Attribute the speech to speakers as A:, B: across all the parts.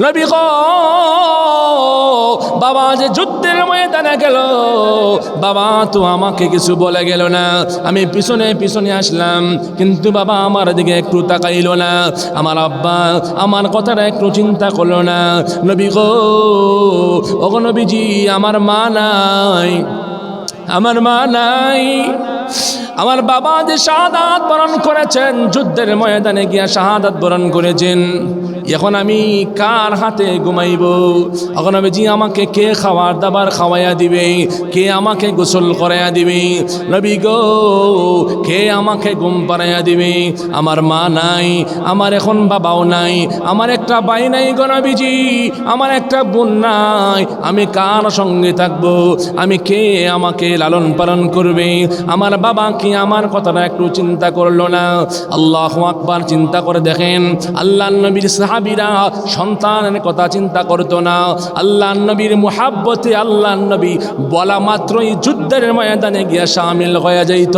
A: নবী গো, বাবা যে যুদ্ধের ময়দানে গেল, বাবা তো আমাকে কিছু বলে গেল না। আমি পিছনে পিছনে আসলাম, কিন্তু বাবা আমার দিকে একটু তাকাইল না। আমার আব্বা আমার কথাটা একটু চিন্তা করল না। নবী গো, ওগো নবীজি, আমার মা নাই, আমার মা নাই। আমার বাবা যে শাহাদাত বরণ করেছেন, যুদ্ধের ময়দানে গিয়া শাহাদাত বরণ করেছেন। এখন আমি কার হাতে ঘুমাইব? এখন আমি জি আমাকে কে খাবার দাবার খাওয়াইয়া দিবে? কে আমাকে গোসল করাইয়া দিবে? নবী গো, কে আমাকে ঘুম পাড়াইয়া দিবে? আমার মা নাই, আমার এখন বাবাও নাই, আমার একটা ভাই নাই গো নবীজি, আমার একটা বোন নাই। আমি কার সঙ্গে থাকব? আমি কে আমাকে লালন পালন করবে? আমার বাবা কি আমার কথাটা একটু চিন্তা করল না? আল্লাহ আকবার, চিন্তা করে দেখেন আল্লাহ নবীর সাহাবিরা সন্তানের কথা চিন্তা করতো না। আল্লাহ নবীর মুহাব্বতে আল্লাহ নবী বলা মাত্রই যুদ্ধের ময়দানে গিয়া সামিল হয়ে যাইত।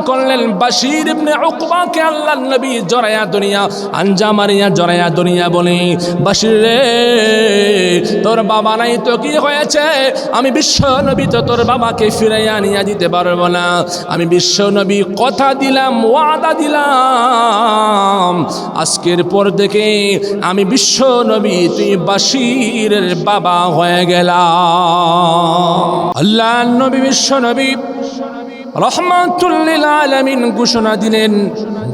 A: করলেন আল্লাহর নবী দুনিয়া, আঞ্জা মারিয়া দুনিয়া বলে তোর তো কি হয়েছে? আমি বিশ্ব নবী তো তোর বাবাকে ফিরাইয়া নিয়ে দিতে পারব না। আমি বিশ্ব নবী কথা দিলাম, ওয়াদা দিলাম। আজকের পর থেকে আমি বিশ্ব নবী, তুই বাসির বাবা হয়ে গেলাম। আল্লাহ নবী, বিশ্ব নবী আলমিন ঘোষণা দিলেন,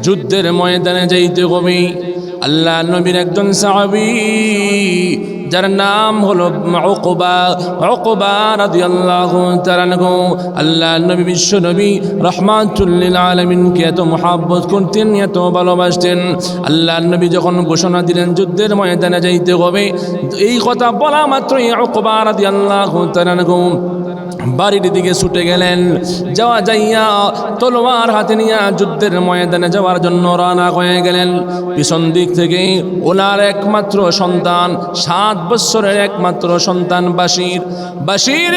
A: যুদ্ধের ময়দানে যাইতে কবি আল্লাহ নবীর একজন সাহাবি যার নাম হলো ওকবা ওকবা রাদিয়াল্লাহু তাআলা আল্লাহ নবী, বিশ্ব নবী রহমাতুল্লিল আলমিনকে এত মহাব্বত করতেন, এত ভালোবাসতেন। আল্লাহ নবী যখন ঘোষণা দিলেন যুদ্ধের ময়দানে যাইতে হবে, এই কথা বলা মাত্রই ওকবা রাদিয়াল্লাহু তাআলা আনহু বাড়ির দিকে ছুটে গেলেন। যাওয়া যাইয়া তলোয়ার হাতে নিয়ে যুদ্ধের ময়দানে যাওয়ার জন্য রানা হয়ে গেলেন। পিছন দিক থেকে ওনার একমাত্র সন্তান সাত বছরের একমাত্র সন্তান বাসির বাসির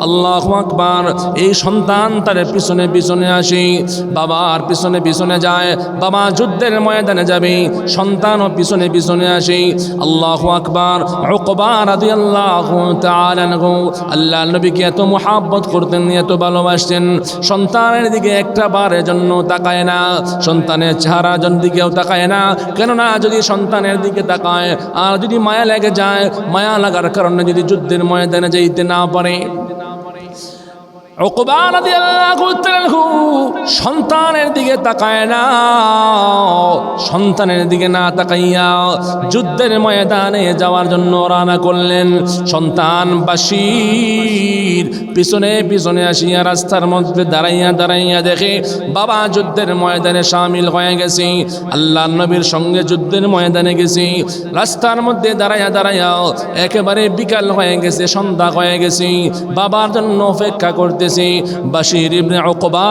A: আল্লাহু আকবার। এই সন্তান তার পিছনে পিছনে আসে, বাবার পিছনে পিছনে যায়, বাবা যুদ্ধের ময়দানে যাবে, সন্তানও পিছনে পিছনে আসে। আল্লাহু আকবার। উকবা তাআলা আনহু। আল্লাহ নবীকে এত মোহাব্বত করতেন, এত ভালোবাসতেন। সন্তানের দিকে একটা বারের জন্য তাকায় না, সন্তানের চেহারার জন্য দিকেও তাকায় না। কেননা যদি সন্তানের দিকে তাকায়, আর যদি মায়া লেগে যায়, মায়া লাগার কারণে যদি যুদ্ধের ময়দানে যাইতে না পারে। তাআলা সন্তানের দিকে তাকায় না, সন্তানের দিকে না তাকাইয়া যুদ্ধের ময়দানে যাওয়ার জন্য রানা করলেন। সন্তান বাসির পিছনে পিছনে আসিয়া রাস্তার মধ্যে দাঁড়াইয়া দাঁড়াইয়া দেখে, বাবা যুদ্ধের ময়দানে সামিল হয়ে গেছে, আল্লাহ নবীর সঙ্গে যুদ্ধের ময়দানে গেছি, রাস্তার মধ্যে দাঁড়াইয়া দাঁড়াইয়া একেবারে বিকাল হয়ে গেছে, সন্ধ্যা হয়ে গেছি, বাবার জন্য অপেক্ষা করতেছি। বাসির ইবনে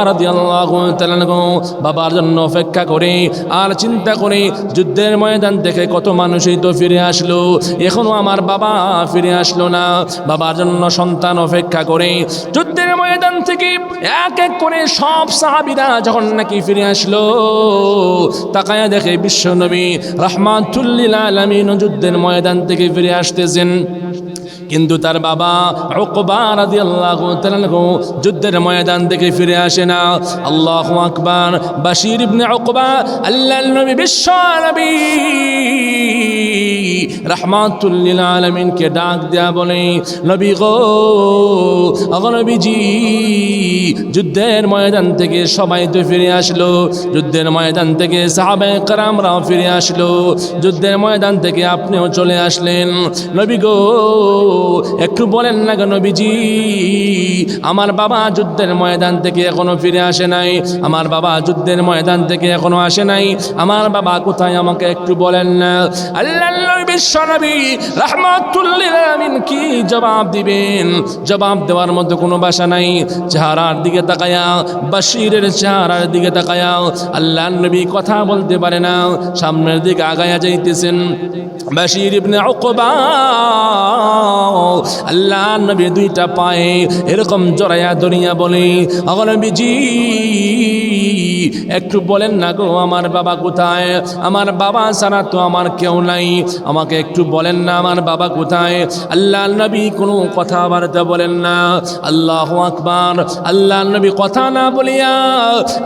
A: রাদিয়াল্লাহু বাবার জন্য অপেক্ষা করে, আর চিন্তা করে যুদ্ধের ময়দান দেখে কত মানুষই তো ফিরে আসলো। এখনও আমার বাবা ফিরে আসলো না। বাবার জন্য সন্তান অপেক্ষা করে। যুদ্ধের ময়দান থেকে এক এক করে সব সাহাবিরা যখন নাকি ফিরে আসলো, তাকায়া দেখে বিশ্ব নবী রহমাতুল্লিল আলমিন যুদ্ধের ময়দান থেকে ফিরে আসতেছেন। কিন্তু তার বাবা যুদ্ধের ময়দান থেকে ফিরে আসে না। আল্লাহু আকবার। বাশির ইবনে উকবা আল্লাহর নবী বিশ্ব নবী রাহমাতুল লিল আলামিনকে ডাক দেয়া বলে, নবী গো আগো নবীজি, যুদ্ধের ময়দান থেকে সবাই তো ফিরে আসলো। যুদ্ধের ময়দান থেকে সাহাবায়ে কেরামরাও ফিরে আসলো। যুদ্ধের ময়দান থেকে আপনিও চলে আসলেন। নবী গো একটু বলেন না কেন বিজি আমার বাবা যুদ্ধের ময়দান থেকে এখনও ফিরে আসে নাই, আমার বাবা যুদ্ধের ময়দান থেকে এখনও আসে নাই, আমার বাবা কোথায় আমাকে একটু বলেন না? আল্লাহ বিশ্ব নবী রহমাতুল্লিল আমিন কি জবাব দিবেন? জবাব দেওয়ার মতো কোনো বাসা নাই, চেহারার দিকে তাকায়া, বাশিরের চেহারার দিকে তাকায়া আল্লাহ নবী কথা বলতে পারে না, সামনের দিকে আগায়া যাইতেছেন। বাশির ইবনে উকবা আল্লাহ নবী দুইটা পায়ে এরকম জড়াইয়া দরিয়া বলে অগনবীজি একটু বলেন না গো, আমার বাবা কোথায়? আমার বাবা ছাড়া তো আমার কেউ নাই। আমাকে একটু বলেন না, আমার বাবা কোথায়? আল্লাহ নবী কোনো কথাবার্তা বলেন না। আল্লাহ আকবার। আল্লাহ নবী কথা না বলিয়া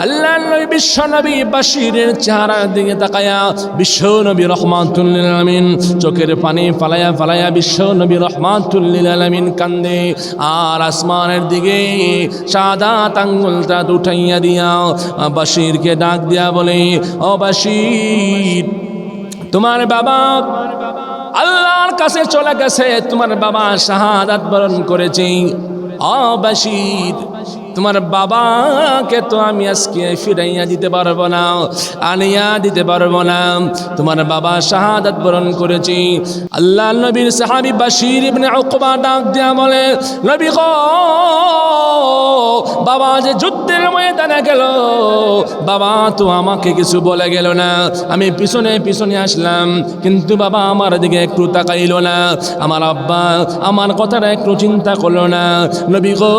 A: আল্লাহ নবী বিশ্ব নবী বাসিরের চেহারা দিকে তাকায়া বিশ্ব নবী রহমাতুল্লিল আলমিন চোখের পানি ফালায়া ফালায়া বিশ্ব নবী রহমাতুল্লিল আলমিন কান্দে আর আসমানের দিকে সাদা আঙ্গুলটা উঠাইয়া দিয়া বাসিরকে ডাক দিয়া বলে, ও বাসির, তোমার বাবা আল্লাহর কাছে চলে গেছে। তোমার বাবা শাহাদাত বরণ করেছে। অবাসির তোমার বাবাকে তো আমি আজকে ফিরাইয়া দিতে পারব না, আনিয়া দিতে পারব না। তোমার বাবা শাহাদাত বরণ করেছি। আল্লাহ নবীর সাহাবি বাসির ইবনে উকবা ডাক দিয়া বলে, নবী গো, বাবা যে যুদ্ধের ময়দানে গেল, বাবা তো আমাকে কিছু বলে গেল না। আমি পিছনে পিছনে আসলাম, কিন্তু বাবা আমার দিকে একটু তাকাইল না। আমার আব্বা আমার কথাটা একটু চিন্তা করল না। নবী গো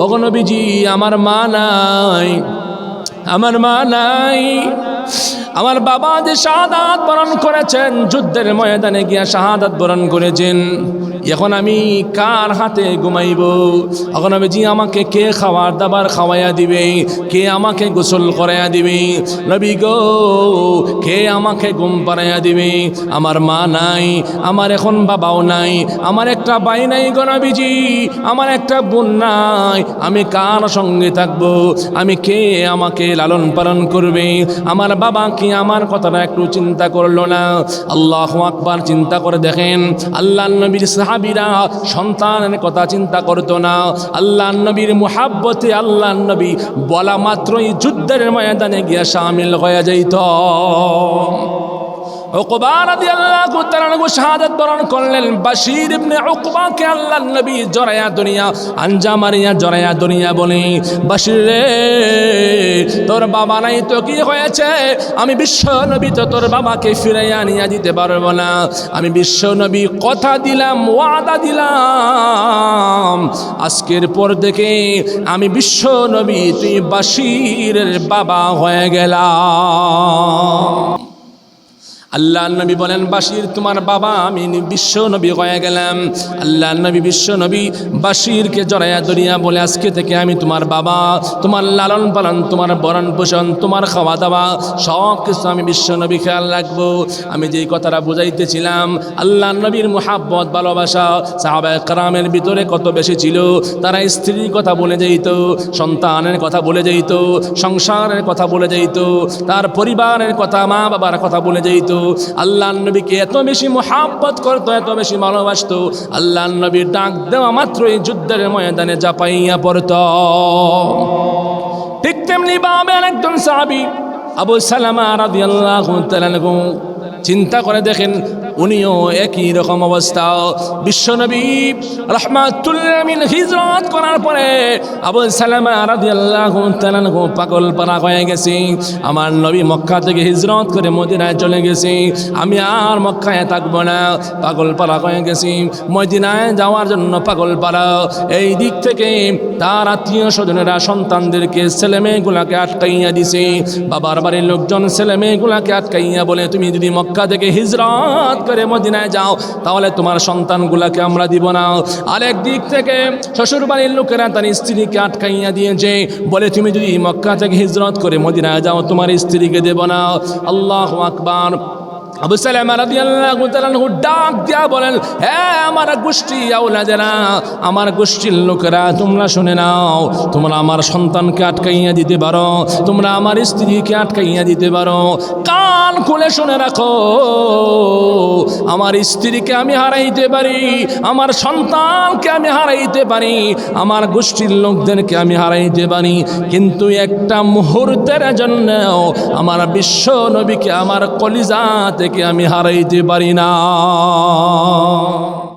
A: ওগো আমার মা নাই আমার মা নাই। আমার বাবা যে শাহাদাত বরণ করেছেন, যুদ্ধের ময়দানে গিয়া শাহাদাত বরণ করেছেন। এখন আমি কার হাতে ঘুমাইব? এখন আমি জি, আমাকে কে খাবার দাবার খাওয়াইয়া দিবে? কে আমাকে গোসল করাইয়া দিবে? রবি গো, কে আমাকে ঘুম পাড়াইয়া দিবে? আমার মা নাই, আমার এখন বাবাও নাই, আমার একটা বাই নাই গণবিজি আমার একটা বোন নাই। আমি কার সঙ্গে থাকব? আমি কে আমাকে লালন পালন করবে? আমার বাবা কি আমার কথাটা একটু চিন্তা করল না? আল্লাহ আকবার, চিন্তা করে দেখেন। আল্লাহ নবীর সাহাবিরা সন্তানের কথা চিন্তা করতো না। আল্লাহ নবীর মুহাব্বতে আল্লাহ নবী বলা মাত্রই যুদ্ধের ময়দানে গিয়া সামিল হয়ে যাইত। করলেন, বাশির আল্লাহর নবী দুনিয়া, আঞ্জা মারিয়া দুনিয়া বলে তোর তো কি হয়েছে? আমি বিশ্ব নবী তো তোর বাবাকে ফিরাইয়া নিয়ে দিতে পারব না। আমি বিশ্ব নবী কথা দিলাম, ওয়াদা দিলাম। আজকের পর থেকে আমি বিশ্ব নবী, তুই বাশিরের বাবা হয়ে গেলাম। আল্লাহ নবী বলেন বাসির তোমার বাবা, আমি বিশ্ব নবী হয়ে গেলাম। আল্লাহ নবী, বিশ্ব নবী বাসিরকে জড়াইয়া দরিয়া বলে, আজকে থেকে আমি তোমার বাবা, তোমার লালন পালন, তোমার বরণ পোষণ, তোমার খাওয়া দাওয়া, সব কিছু আমি বিশ্ব নবী খেয়াল রাখব। আমি যেই কথাটা বুঝাইতেছিলাম, আল্লাহ নবীর মোহাব্বত, ভালোবাসা সাহাবা কারামের ভিতরে কত বেশি ছিল, তারা স্ত্রীর কথা বলে যেত, সন্তানের কথা বলে যেত, সংসারের কথা বলে যেত, তার পরিবারের কথা মা বাবার কথা বলে যেত আল্লাহ নবীকে এত বেশি মোহাব্বত করতো, এত বেশি ভালোবাসতো। আল্লাহ নবীর ডাক দেওয়া মাত্রই যুদ্ধের ময়দানে জাপাইয়া পড়ত। ঠিক তেমনি বাবেন একজন সাহাবি, আবু সালামা রাদিয়াল্লাহু তাআলা চিন্তা করে দেখেন উনিও একই রকম অবস্থা। বিশ্বনবী রহমাতুল্লামিন হিজরত করার পরে আবু সালামা রাদিয়াল্লাহু তাআলা পাগল পারা হয়ে গেছে। আমার নবী মক্কা থেকে হিজরত করে মদিনায় চলে গেছে। আমি আর মক্কায় থাকব না। পাগল পারা হয়ে গেছি। মদিনায় যাওয়ার জন্য পাগল পারা এই দিক থেকে তার আত্মীয় স্বজনেরা সন্তানদেরকে ছেলে মেয়েগুলাকে আটকাইয়া দিছে। বাবার বাড়ির লোকজন ছেলে মেয়েগুলাকে আটকাইয়া বলে, তুমি যদি মক্কা থেকে হিজরত করে মদিনায় যাও, তাহলে তোমার সন্তানগুলাকে আমরা দিব না। আরেক দিক থেকে শ্বশুর বাড়ির লোকেরা তার স্ত্রীকে আটকাইয়া দিয়েছে, বলে, তুমি যদি মক্কা থেকে হিজরত করে মদিনায় যাও, তোমার স্ত্রীকে দেব না। আল্লাহ আকবার। আবু সালামা ডাক দিয়া বলেন হ্যাঁ আমার গোষ্ঠী আওলাদেরা আমার গোষ্ঠীর লোকেরা, তোমরা শুনে নাও, তোমরা আমার সন্তানকে আটকাইয়া দিতে পারো, তোমরা আমার স্ত্রীকে আটকাইয়া দিতে পারো। কান খুলে শুনে রাখো। আমার স্ত্রীকে আমি হারাইতে পারি, আমার সন্তানকে আমি হারাইতে পারি, আমার গোষ্ঠীর লোকদেরকে আমি হারাইতে পারি। কিন্তু একটা মুহূর্তের জন্য আমার বিশ্ব নবীকে, আমার কলিজা থেকে আমি হারাইতে পারি না।